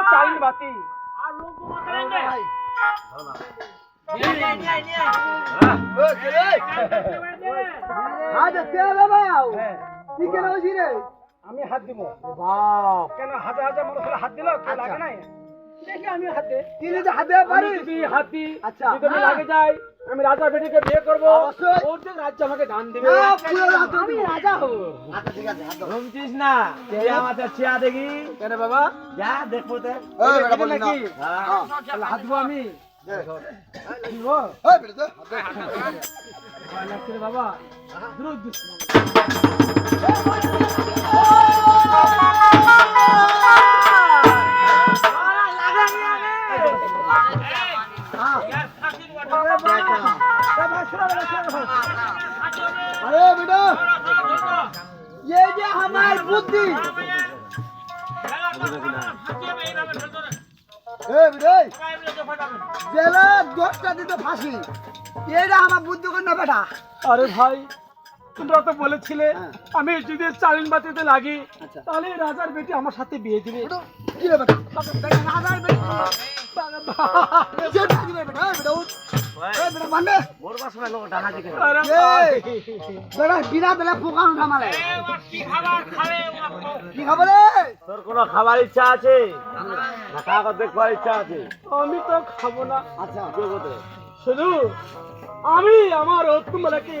এটা তো চাইল বাতি আমি হাত দিব কেন হাজার হাজার মানুষ হলে হাত দিল? কেউ লাগে নাই? আমি হাতে। আমি যদি হাতি আচ্ছা। যদি লাগে যাই আমি রাজা বেটিকে বিয়ে করব। ওর যে রাজ্য আমাকে দান দিবে। আমি রাজা হব। ঘুমছিস না? তুই আমাদের ছিয়া দেখি। কেন বাবা? যা দেখব তো হাত দিব আমি। রে বাবা। দ্রুত আরে বেটা ये যে আমার বুদ্ধি জেলে দশটা আমার বুদ্ধি বেটা আরে ভাই তোমরা তো বলেছিলে আমি যদি চালিন বাতিতে লাগি তাহলে রাজার বেটি আমার সাথে বিয়ে দিবে কি রে বেটা রাজার বেটি তোর কোনো খাবার ইচ্ছা আছে? না দেখবার ইচ্ছা আছে? আমি তো খাব না। আচ্ছা শুধু আমি আমার অত্যুমলাকে